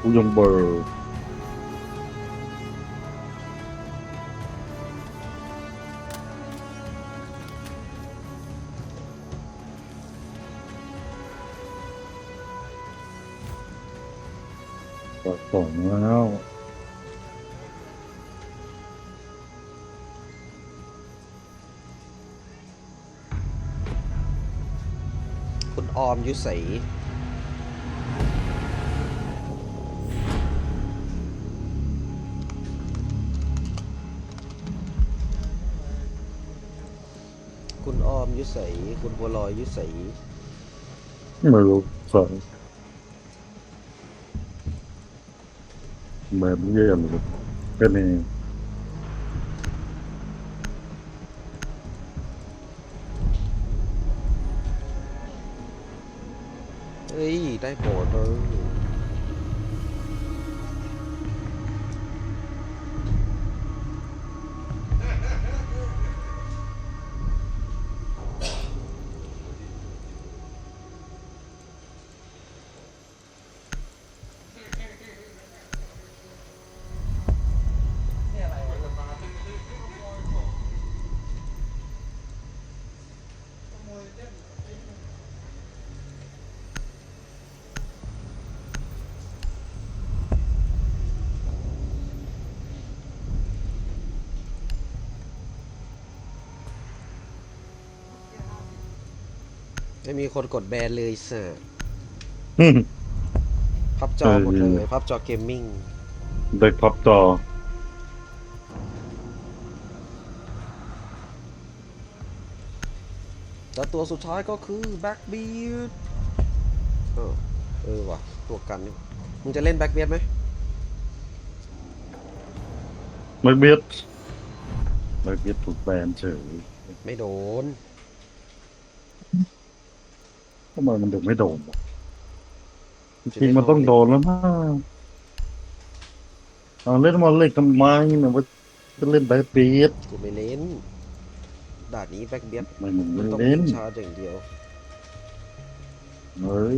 กูยังเบอร์ตัดสองแล้วคุณออมยุใส คุณออมยุใสคุณบัวลอยยุใสไม่รู้สองแบบเยี่ยมเลยก็นี่เฮ้ยได้โบดเลย ไม่มีคนกดแบนเลยสะอืมพับจอหมดเลเออยพับจอเกมมิ่งได้พับจอแล้วตัวสุดท้ายก็คือแบ็กบีดเออเออว่ะ ตัวกันนี่มึงจะเล่นแบ็กบีดไหมไม่เบียดไม่เบียดถูกแบนเฉยไม่โดน ทำไมมันถึงไม่โดนวะจริงๆมันต้องโดนแล้วนะเอาเล่นมาเล่นทำไมเนี่ยว่าจะเล่นแบบเบียด กูไม่เล่นด่านนี้แบ็กบีดไม่มึงมัไม่นต้องเล่นชาร์จอย่างเดียวเฮ้ย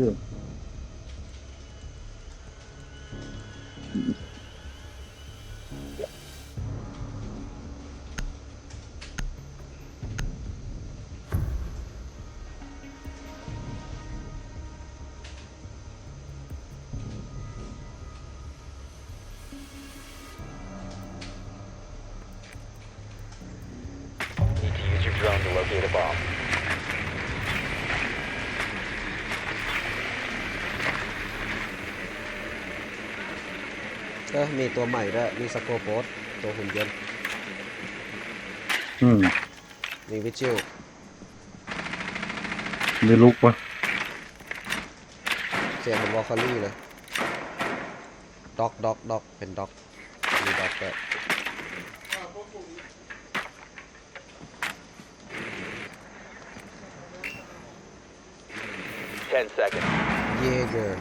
to locate a bomb. เออมีตัวใหม่ด้วยมีสโคโปสตัวหุ่นยนต์อืมมีวิจิวมีลุกปะเสียงเหมือนวอลคอรี่เลยด็อกด็อกด็อกเป็นด็อกมีด็อกด้วย Ten seconds. เยเกอร์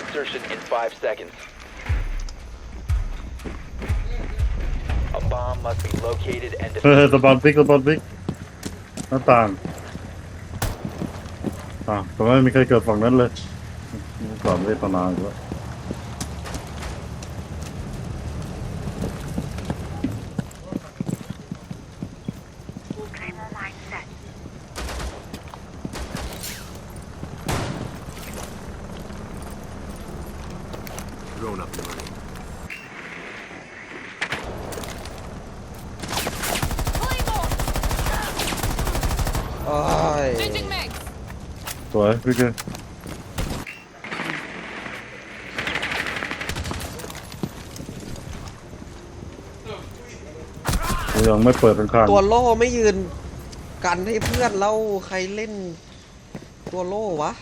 Insertion in five seconds. A bomb must be located and เฮ้ย defused. ตะบานพลิกตะบานพลิกหน้าต่างอะแต่ว่าไม่มีใครเกิดฝั่งนั้นเลยก่อนเวทนาอยู่แล้ว โอ้ย Changing mag. สวยพี่เกยังไม่เปิดข้างๆตัวโล่ไม่ยืน กันให้เพื่อนแล้วใครเล่น ตัวโล่วะ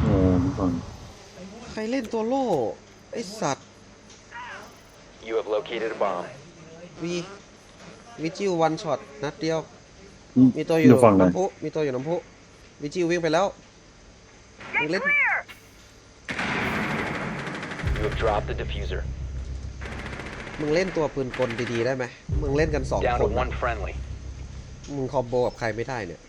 โอ้ฟังใครเล่นตัวโล่ ไอสัตว์ You have located a bomb. วีวิจิววันช็อตนัดเดียวอื มีตัวอยู่อยู่ฝั่งไหน น้ำพุมีตัวอยู่น้ำพุวิจิววิ่งไปแล้วมึงเล่น You have dropped the diffuser. มึงเล่นตัวปืนกลดีๆได้ไหมมึงเล่นกันสอง Down ค to นอะ one friendly. มึงคอมโบกับใครไม่ได้เนี่ย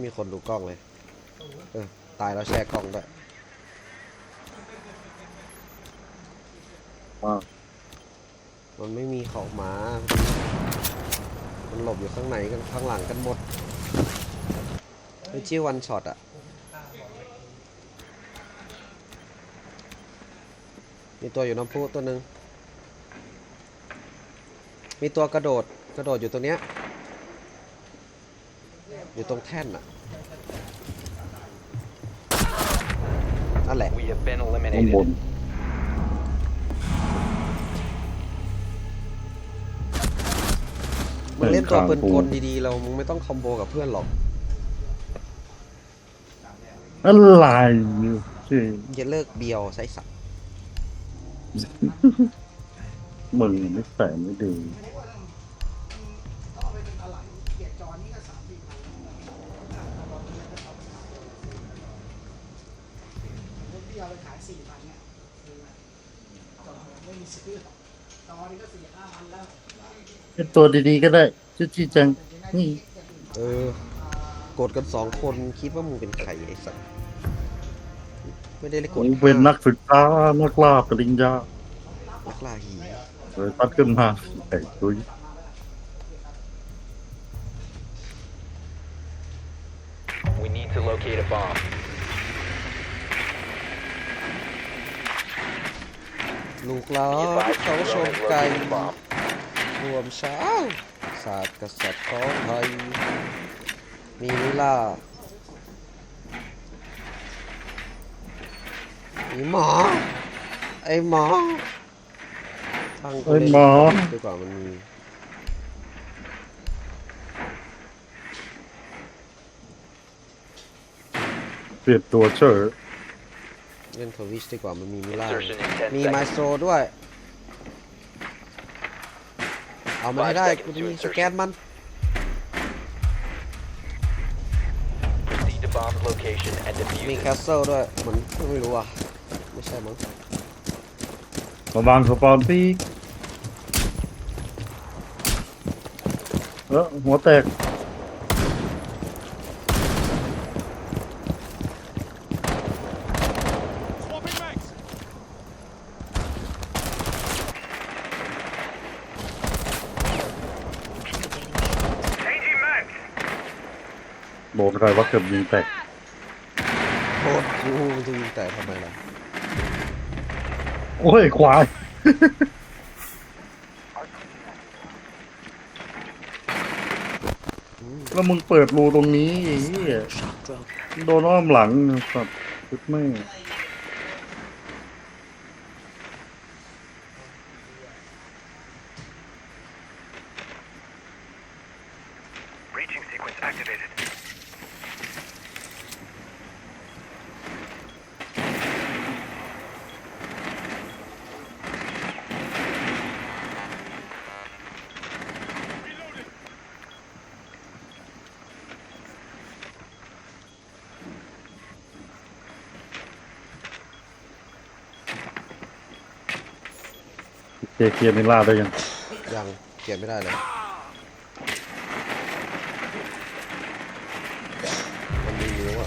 ม่มีคนดูกล้องเลย เออ ตายแล้วแชร์กล้องด้วยว่ามันไม่มีของมา มันหลบอยู่ข้างในกันข้างหลังกันหมดไอ้ชื่อวันช็อตอะมีตัวอยู่น้ำพุตัวหนึ่ง มีตัวกระโดดกระโดดอยู่ตรงเนี้ย อยู่ตรงแท่นอะนั่นแหละ We have been ข้าง eliminated. บนมึงเล่นตัวปืนข้างกกูลดีๆ เรามึงไม่ต้องคอมโบกับเพื่อนหรอก อะไรที่อย่าเลิกเบียวใส่สัตว์มึงไม่ใส่ไม่ดี ซื้อหรอกจอนี่ก็สี่ห้าพันแล้วเป็นตัวดีๆก็ได้ชื่อจีจัง นี่เออกดกันสองคนคิดว่ามึงเป็นใครไอ้สัตว์ไม่ได้เลยกผดมเป็นนักศึกษานักล่าปริญญานักล่าหีเลยตัดขึ้นมาไอ้ตุย We need to locate a bomb. ลูกหลานเขาชมไก่รวมเช้าศาสตร์กษัตริย์ของไทย มีลีลามีหมอ ไอ้หมอตั้งไอ้หมอดีกว่ามันมีเปลี่ยนตัวเฉย เล่นทวิชดีกว่ามันมีมิล่า Insertion in 10มีไม seconds. โซด้วย เอามาให้ได้ Five seconds กูจะ to มี insertion. สแกนมัน Proceed to bomb's location and มี defuse แค it. สเซิลด้วย เหมือนไม่รู้อะ ไม่ใช่มั้งระวังสปอนปีกเออหัวแตก โดนใครว่าเกือบยิงแตกโคตรกูมันจะยิงแต่ทำไมล่ะโอ้ยควายแล้วมึงเปิดรูตรงนี้ไอ้เหี้ยโดนอ้อมหลังสัตว์ชุดไม่ เคลียร์เคลียร์มิล่าได้ยัง ยังเขียนไม่ได้เลยมันมีนิ้วอะ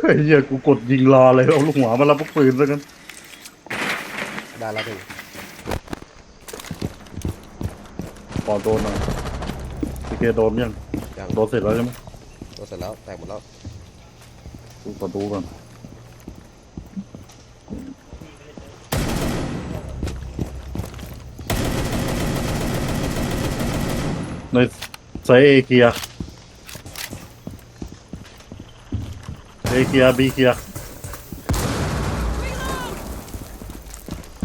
ไอ้เหี้ยกูกดยิงรอเลยเอาลูกหัวมารับพวกปืนซะกันได้แล้วหนึ่งปอโดนหน่อยเคลียร์โดนยังยังโดนเสร็จแล้วใช่ไหมตัวเสร็จแล้วแตกหมดแล้วกูขอดูก่อน ในไซส์เอเกียร์เอเกียร์บีเกียร์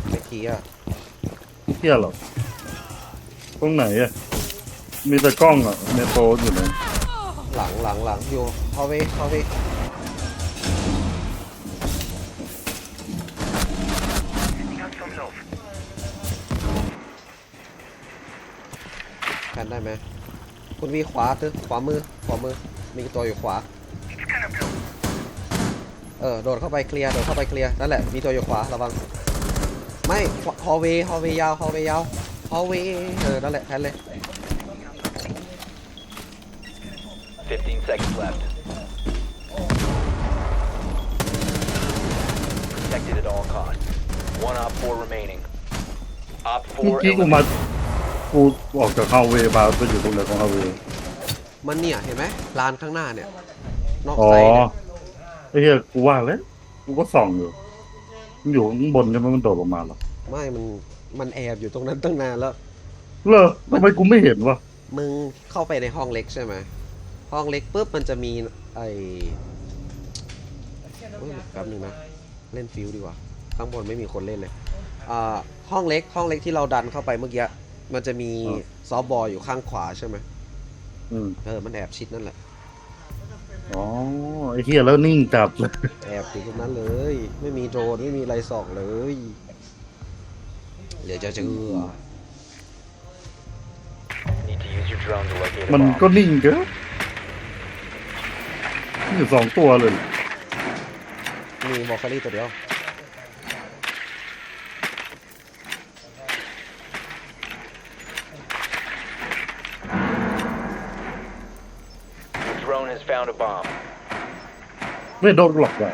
ไม่เคลียร์บีเกียร์เหรอตรงไหนอะมีแต่กล้องอะเนโตอยู่ไหนหลังหลังหลังอยู่เข้าไปเข้าไปแพนได้ ไหมคุณวีขวาตึขวามือขวามือ มีตัวอยู่ขวา เออโดดเข้าไปเคลียร์โดดเข้าไปเคลียร์นั่นแหละมีตัวอยู่ขวาระวังไม่ฮอลเวย์ฮอลเวย์ยาวฮอลเวย์ยาวฮอลเวย์เออนั่นแหละแทนเลย15 seconds left. Protected at all costs. One op 4 remaining. Op เมื่อ4กี้กูมา กูออกจากฮาวเวย์มาไปอยู่ตรงไหนของฮาวเวย์มันเนี่ยเห็นไหมลานข้างหน้าเนี่ย นอกอ๋อไซด์เนี่ยไอ้เหี้ยกูว่าแล้วกูก็ส่องอยู่มันอยู่ข้างบนใช่ไหมมันโดดลงมาเหรอไม่มันมันแอบอยู่ตรงนั้นตั้งนานแล้วเลอทำไมกูไม่เห็นวะมึงเข้าไปในห้องเล็กใช่ไหมห้องเล็กปุ๊บมันจะมีไอเอ้ยแป๊บหนึงนะ เล่นฟิวดีกว่า ข้างบนไม่มีคนเล่นเลยอ่าห้องเล็กห้องเล็กที่เราดันเข้าไปเมื่อกี้ มันจะมีซอฟต์บอลอยู่ข้างขวาใช่ไหมอืมเออมันแอบชิดนั่นแหละ อ๋อไอ้เหี้ยแล้วนิ่งจับเลยแอบอยู่ตรงนั้นเลย ไม่มีโดรนไม่มีไรส่องเลยเดี๋ยวจะเจอ Need to use your drone to locate a มัน bomb. ก็นิ่งเกินมีอยู่สองตัวเลย มีบอกคารี่ตัวเดียว Your drone has found a bomb. ไม่โดนหลอกอะ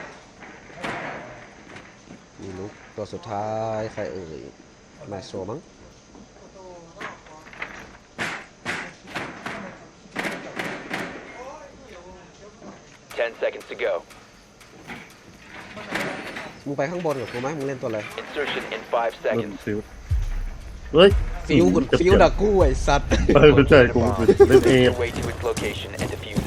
มีลุกตัวสุดท้ายใครเอ่ยมาโซมั้ง10 seconds to go. มึงไปข้างบนกับกูไหมมึงเล่นตัวอะไร Insertion in 5เริ่ม seconds. ฟิวเฮ้ยฟิวจะฟิวดักกู้ไอ้สัตว์ เออไม่ใช่ Locate a กู bomb. เล่นเอ Make your way to its location and defuse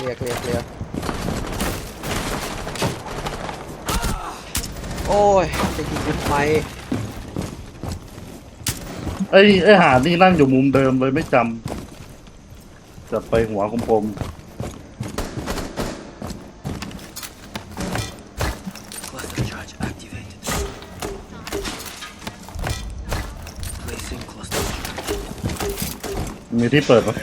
ลียร์เคลียร์เคลียร์โอ้ยจะยิงทำไมไอ้ไอ้หานี่นั่งอยู่มุมเดิมเลยไม่จำจับไปหัวคมๆมีที่เปิดปะ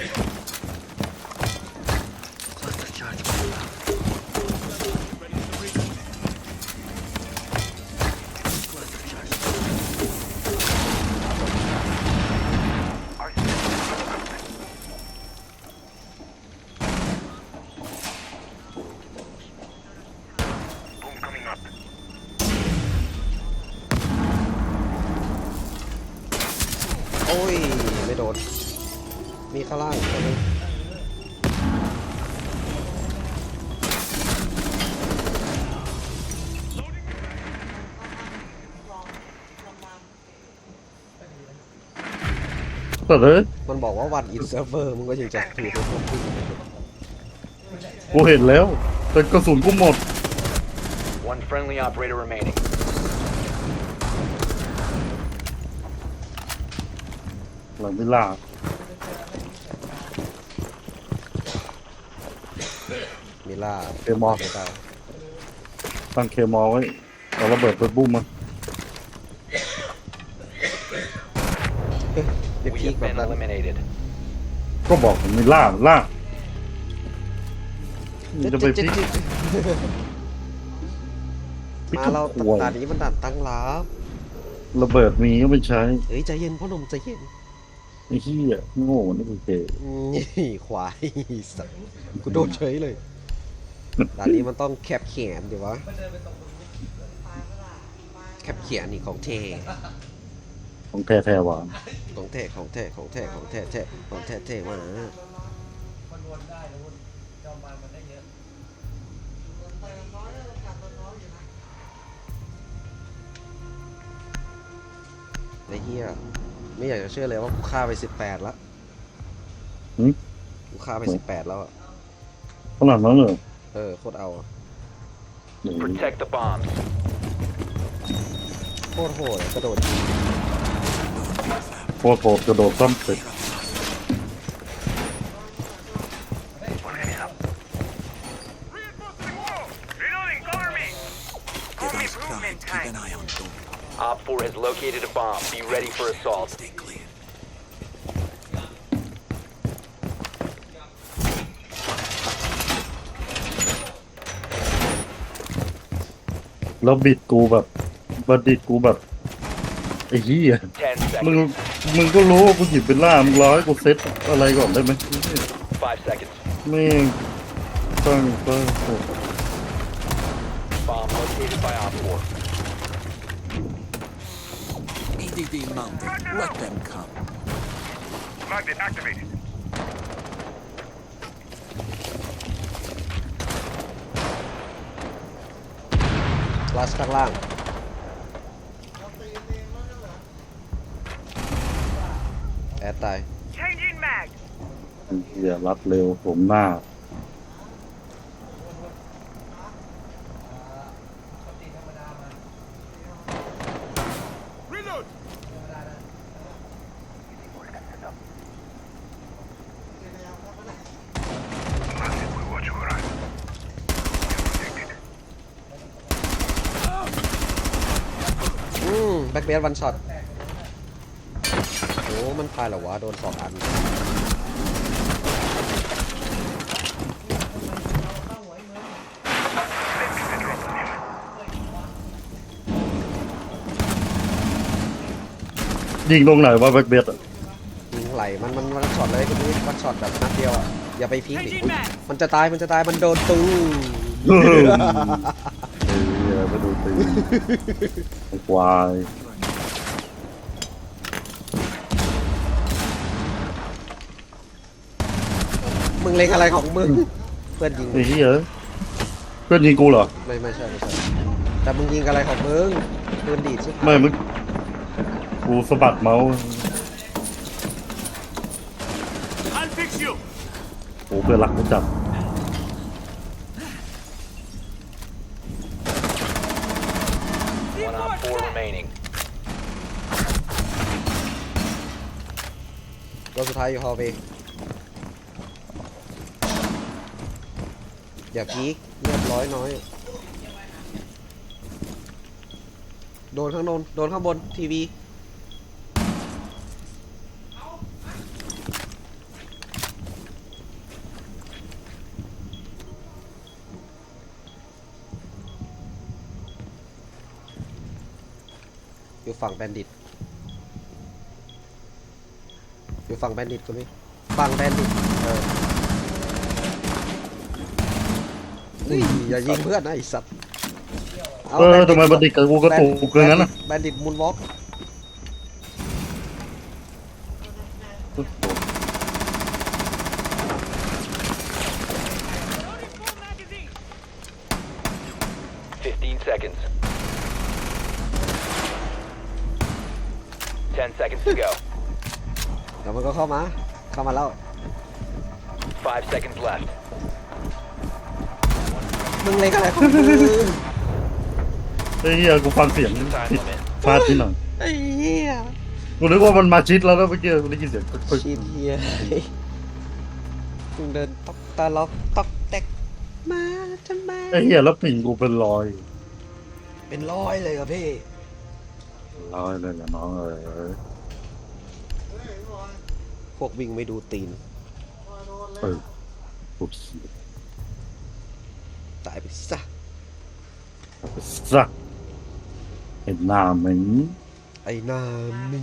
เปิดเลยมันบอกว่าวันอินเซิร์ฟเวอร์มึงก็ยังจะถือตัวควบคุมกูเห็นแล้ว แต่กระสุนกูหมด One friendly operator remaining. หลังไม่ล่ามิล่าเดมอไม่ได้ตั้งเคมอลไว้เอาระเบิดไปบุ้มมัน เดี๋ยว We พีค have แบบ been นั้น eliminated. ก็บอกผมมีล่าล่ามันจะไปพลิกพลิกมาทุกเราขวด่านนี้มันด่านตั้งรับระเบิดมีก็ไม่ใช้เฮ้ยใจเย็นพ่อหนุ่มใจเย็นไอ้เหี้ยโง่นี่คือเกย์นี่ควายสัตว์กูโดนเฉยเลยด่านนี้มันต้องแคบแขนดีวะแคบแขนนี่ของเท ของแท้แท้หวานของแท้ของแท้ของแท้ของแท้แท้ของแท้แท้มามันวนได้นะวนจอมบานมันได้เยอะแต่น้อยโอกาสมันน้อยอยู่นะไอ้เหี้ยไม่อยากจะเชื่อเลยว่ากูฆ่าไปสิบแปดแล้วหึกูฆ่าไปสิบแปดแล้วอะขนาดนั้นเลยเออโคตรเอาอะ Protect the bombs. โคตรโหดอะกระโดด ยิงโคตรโหดกระโดดซ้ำเสร็จ Get eyes primed. Keep an eye on Dome. Op 4 has located a bomb. Be ready for assault. Stay clear. แล้วบิดกูแบบบัดดิดกูแบบ ไอ้เหี้ย10มึง seconds. มึงก็รู้ว่ากูหยิบเป็นล่ามึงรอให้กูเซ็ตอะไรก่อนได้ไหม5 seconds. ไม่งตั้งตั้งโอ้ Bomb located by Op 4. EDD mounted. Let them come. Magnet activated. ลัสข้างล่าง แอ ดตาย Changing mag. เหี้ยรัดเร็วผมหน้า Reload. อืมแบ็กเบียร์วันช็อต โอ้มันพายเหรอวะ โดนสองอันยิงตรงไหนวะแบ็คเบสอะยิงไหลมันมันวันช็อตเลยคุณนี่วันช็อตแบบนัดเดียวอะ อย่าไปพีคดิอุ๊ยมันจะตายมันจะตายมันโดนตูเฮ้ยเหี้ยไปดูตีนไอ้ควาย มึงเล็งอะไรของมึง เพื่อนยิง ไอ้เหี้ยเพื่อนยิงกูเหรอ ไม่ไม่ใช่ไม่ใช่ แต่มึงยิงอะไรของมึงปืนดีดใช่ไม่มึงกูสะบัดเมาส์ I'll fix you. โอ้เพื่อนรักกูจัด One Op 4 remaining. ตัวสุดท้ายอยู่ฮอลเวย์ อย่าพีคเรียบร้อยน้อย โดนข้างโนนโดนข้างบนทีวีอยู่ฝั่งแบนดิต อยู่ฝั่งแบนดิตคนนี้ฝั่งแบนดิต เออ เฮ้ยอย่ายิงเพื่อนนะไอ้สัตว์เออทำไมบัณฑิตกับกูกระตุกเลยงั้นน่ะแบนดิตมูนวอล์ก15 seconds. 10 seconds to go. เดี๋ยวมันก็เข้ามา เข้ามาแล้ว 5 seconds left. มึงเล็งอะไรของมึงไอ้เหี้ยกูฟังเสียง Time ผิด limit. พลาดที่หน่อยไอ้เหี้ยกูนึกว่ามันมาชิดแล้วแล้วเมื่อกี้กูได้ยินเสียงปึ๊กชีนเหี้ยมึงเดินตอกตาล็อกตอกแตกมาทำไมไอ้เหี้ยแล้วปิ่งกูเป็นรอย เป็นร้อยเลยเหรอพี่รอยเลยนะน้องเอ้ยพวกวิ่งไม่ดูตีน เออกูเสีย ตายไปซะสักเห็นหน้าไหมไอ้หน้าหมี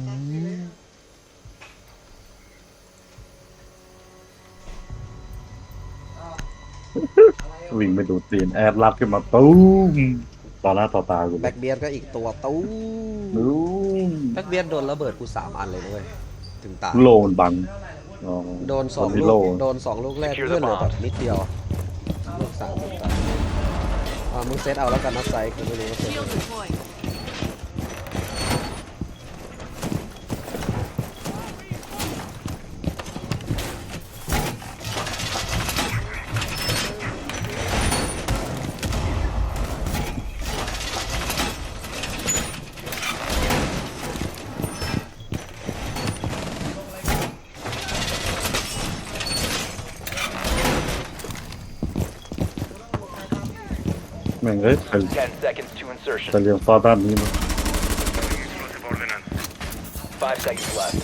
วิ่งไปดูตีนแอดลับขึ้นมาตุ้มต่อหน้าต่อตากูเลแบ็ยกเบียร์ก็อีกตัวตู้ตุ้มแบ็กเบียร์โดนระเบิดกูสามอันเลยนะเว้ยถึงตายโลมันบังอ๋อ โดนสองคที่ลูโลกโดนสองลูกแรก Secure the เพื่อนเหลือ bomb แบบนิดเดียวลูกสามลูกสาม อ่ามึงเซตเอาแล้วกันนะไซค์กูไม่รู้ว่าเซตยัง Evet. Ten seconds to insertion. Five seconds left.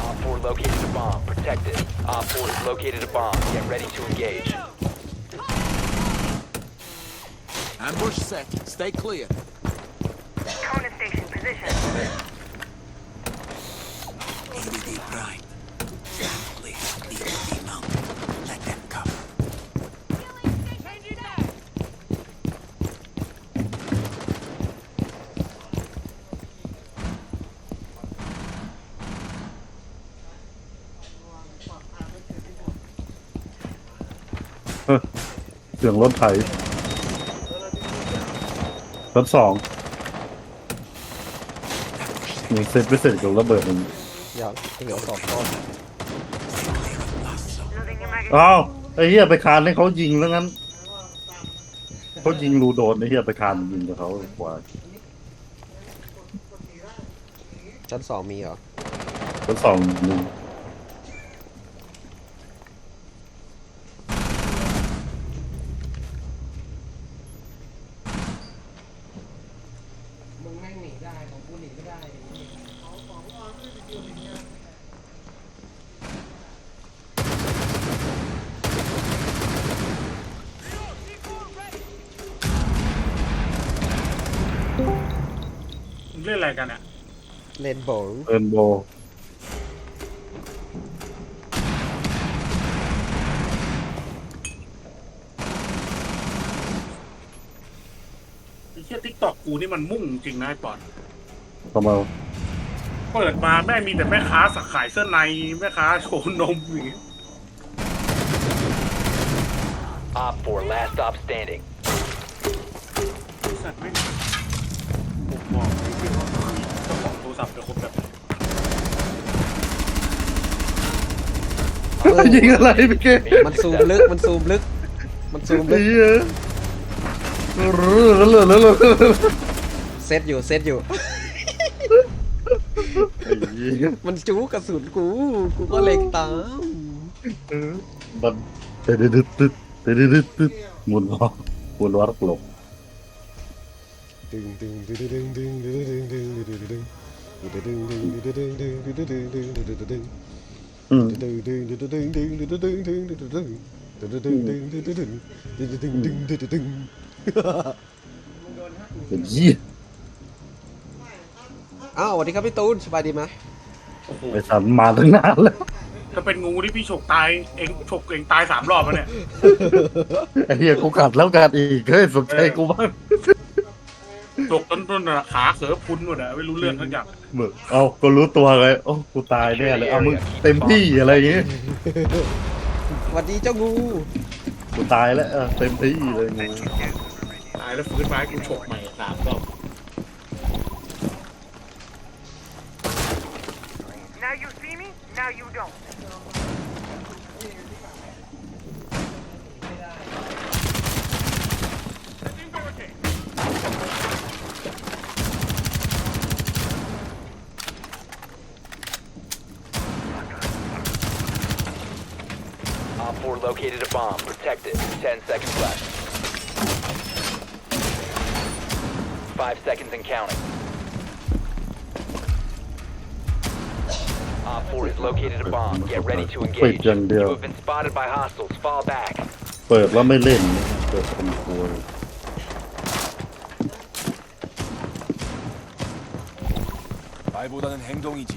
Op 4 located a bomb. Protect it. Op 4 has located a bomb. Get ready to engage. Ambush set. Stay clear. Station position. สียงรถไถรถสองมีเซตพิเศษกับระเบิดหนึ่งอย่างเหลือสองก้อน Loading your magazine. อ้าวไอ้เหี้ยไปคานให้เขายิงแล้วงั้นเขายิงรูโดนไอ้เหี้ยไปคานยิงกับเขากว่าชั้นสองมีเหรอรถสองหนึ่ง เลนโบว์เอินโบไอ้เชี่ยทิกตอกกูนี่มันมุ่งจริงนะไอ้ปอนทำไมเปิดมาแม่งมีแต่แม่ค้าสักขายเสื้อในแม่ค้าโชว์นมอย่างเงี้ย Op 4 last stop standing. ไอ้สัตว์ไม่ง เจ้าของโทรศัพท์เป็นคนแบบไหนยิงอะไรพี่เก้มันซูมลึก มันซูมลึก มันซูมลึไอ้กเหี้ยแล้วเลยแล้วเลยเซตอยู่ เซตอยู่ไอ้เหี้ยมันจู้กระสุนกู กูก็เล็งตามมันเตดดึดดึดเตดดึดดึดหมุนล้อหมุนล้อหลบดึงดึงดึงดึงดึงดึงดึงดึงดึง อืมเป็นยี่อ้าวสวัสดีครับพี่ตูนสบายดีไหมโอ้โหไปสันมาตั้งนานแล้วจะเป็นงูที่พี่ฉกตายเองฉกเองตายสามรอบแล้วเนี่ยไอ้เหี้ยกูกัดแล้วกัดอีกเฮ้ยสนใจกูบ้าง ฉกต้นต้นขาเสือพุนหมดอะไม่รู้เรื่องทั้งอย่างเบิกเอาก็รู้ตัวเลยโอ้กูตายแน่เลยเอามึงเต็มที่อะไรอย่างงี้สวัสดีเจ้างูกูตายแล้วเออเต็มที่เลยงูตายแล้วฟื้นมาให้กูฉกใหม่สามรอบ Now you see me, now you don't. located a bomb. Protect it. 10 seconds left. 5 seconds and counting. Op 4 has located a bomb. Get ready to engage. You have been spotted by hostiles. Fall back. เปิดแล้วไม่เล่นเปิดคนกลัว 말보다는 행동이지.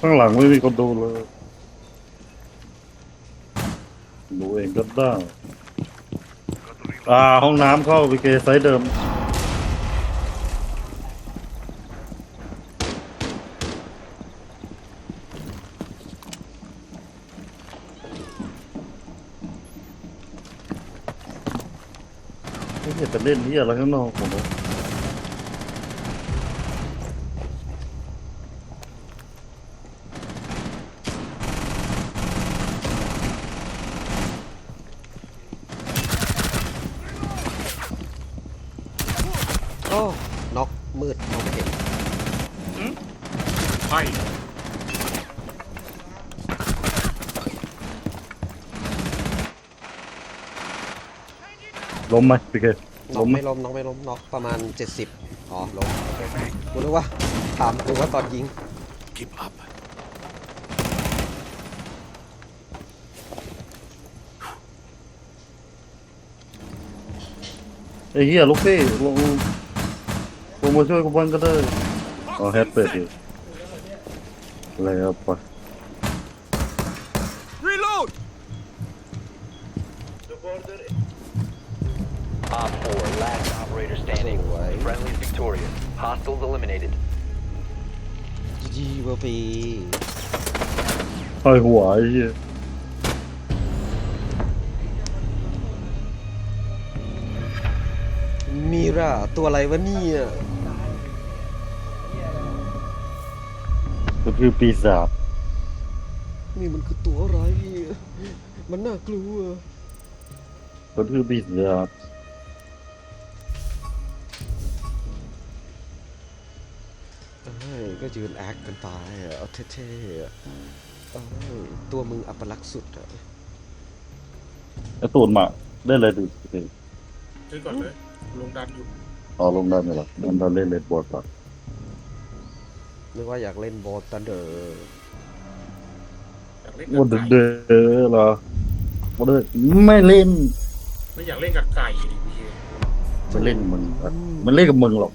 ข้างหลังไม่มีคนดูเลยดูเองก็ได้อ่าห้องน้ำเข้าไปเกไซส์เดิม ไม่เห็นจะเล่นที่อะไรข้างนอกผมว่า มืดมองไม่เห็น ไพ่ ล้มไหมพี่เคน็อล้กมไหมไม่ล้มน็อกไม่ล้มน็อกประมาณ 70 อ๋อล้มกูนึกว่าถามกูว่าตอนยิง Keep up. ไอ้เหี้ยลูกพี่ลงลงมาช่วยกูบ้างก็ได้เอาแฮตเปิดอยู่อะไรครับปะ Reload! Op 4, last operator standing. Alright. Friendly's victorious. Hostiles eliminated. จีจีเบอร์ปีห้อยหัวไอ้เหี้ยมีร่าตัวอะไรวะเนี่ยก็คือปีศาจนี่มันคือตัวอะไรมันน่ากลัว ก็คือปีศาจ ก็ยืนแอคกันไปอะเอาเท่ๆอะเอ้ยตัวมึงอัปลักษณ์สุดอะไอ้ตูนมาได้เลยดูสิซื้อก่อนเลยลงดันอยู่เอาลงได้ไหมล่ะมันเราเล่นเลดบอร์ดก่อนนึกว่าอยากเล่นบอลตันเดอร์อยากเล่นวักับนไก่เดอร์เหรอวันเดอร์ไม่เล่นไม่อยากเล่นกับไก่ดิพี่ไม่เล่นกับมึงอะมันเล่นกับมึงหรอก